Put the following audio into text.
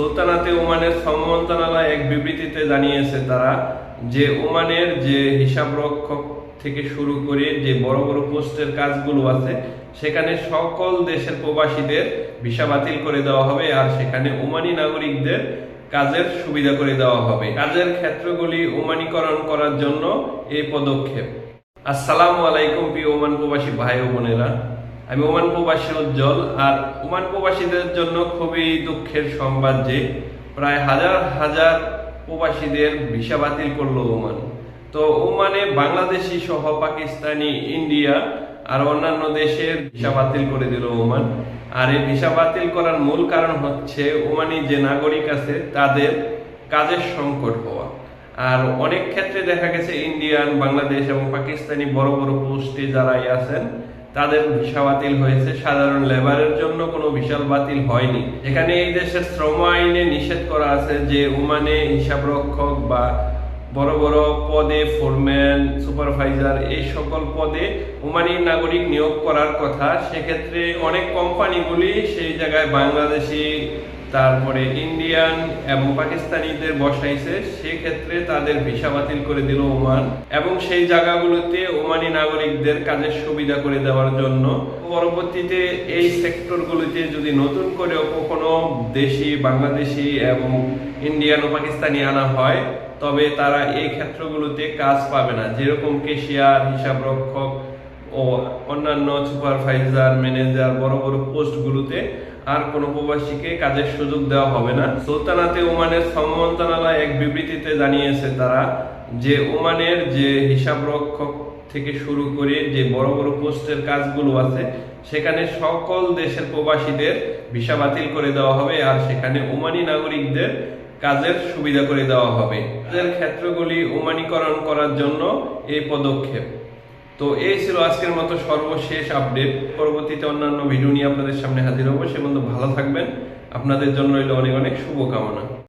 সুলতানাতে ওমানের শ্রম মন্ত্রণালয় এক বিবৃতিতে জানিয়েছে তারা যে ওমানের যে হিসাব রক্ষক থেকে শুরু করে যে বড় বড় পোস্টের কাজগুলো আছে, সেখানে সকল দেশের প্রবাসীদের ভিসা বাতিল করে দেওয়া হবে আর সেখানে ওমানি নাগরিকদের কাজের সুবিধা করে দেওয়া হবে। কাজের ক্ষেত্রগুলি ওমানিকরণ করার জন্য এই পদক্ষেপ। আসসালামু আলাইকুম প্রিয় ওমান প্রবাসী ভাই ও বোনেরা। আমি ওমান প্রবাসী উজ্জ্বল, আর ওমান প্রবাসীদের জন্য খুবই দুঃখের সংবাদ যে প্রায় হাজার হাজার প্রবাসীদের ভিসা বাতিল করল ওমান। তো ওমানে বাংলাদেশি সহ পাকিস্তানি, ইন্ডিয়া আর অন্যান্য দেশের ভিসা বাতিল করে দিল ওমান। আর এই ভিসা বাতিল করার মূল কারণ হচ্ছে ওমানি যে নাগরিক আছে, তাদের কাজের সংকট হওয়া। আর অনেক ক্ষেত্রে দেখা গেছে, ইন্ডিয়ান, বাংলাদেশ এবং পাকিস্তানি বড় বড় পোস্টে যারাই আছেন তাদের ভিসা বাতিল হয়েছে। সাধারণ লেবারের জন্য কোনো বিশাল বাতিল হয়নি। এখানে এই দেশের শ্রম আইনে নিষেধ করা আছে যে ওমানে হিসাবরক্ষক বা বড় বড় পদে ফোরম্যান সুপারভাইজার এই সকল পদে ওমানি নাগরিক নিয়োগ করার কথা। সেক্ষেত্রে অনেক কোম্পানিগুলি সেই জায়গায় বাংলাদেশি, তারপরে ইন্ডিয়ান এবং পাকিস্তানিদের বসাইছে। সেক্ষেত্রে তাদের ভিসা বাতিল করে দিল ওমান এবং সেই জায়গাগুলোতে ওমানি নাগরিকদের কাজের সুবিধা করে দেওয়ার জন্য। পরবর্তীতে এই সেক্টরগুলিতে যদি নতুন করে কখনো দেশি, বাংলাদেশি এবং ইন্ডিয়ান ও পাকিস্তানি আনা হয় তবে তারা এই ক্ষেত্রগুলোতে কাজ পাবে না। যেরকম কেশিয়ার হিসাব রক্ষক ও অন্যান্য সুপারভাইজার, ম্যানেজার বড় বড় পোস্টগুলোতে আর কোনো প্রবাসীকে কাজের সুযোগ দেওয়া হবে না। সুলতানাতে ওমানের শ্রম এক বিবৃতিতে জানিয়েছে তারা যে ওমানের যে হিসাব রক্ষক থেকে শুরু করে যে বড় বড় পোস্টের কাজগুলো আছে, সেখানে সকল দেশের প্রবাসীদের ভিসা বাতিল করে দেওয়া হবে আর সেখানে ওমানি নাগরিকদের কাজের সুবিধা করে দেওয়া হবে। কাজের ক্ষেত্রগুলি উমানীকরণ করার জন্য এই পদক্ষেপ। তো এই ছিল আজকের মতো সর্বশেষ আপডেট পরবর্তীতে অন্যান্য ভিডিও নিয়ে আপনাদের সামনে হাজির হব। সে মতো ভালো থাকবেন। আপনাদের জন্য রইল অনেক অনেক শুভকামনা।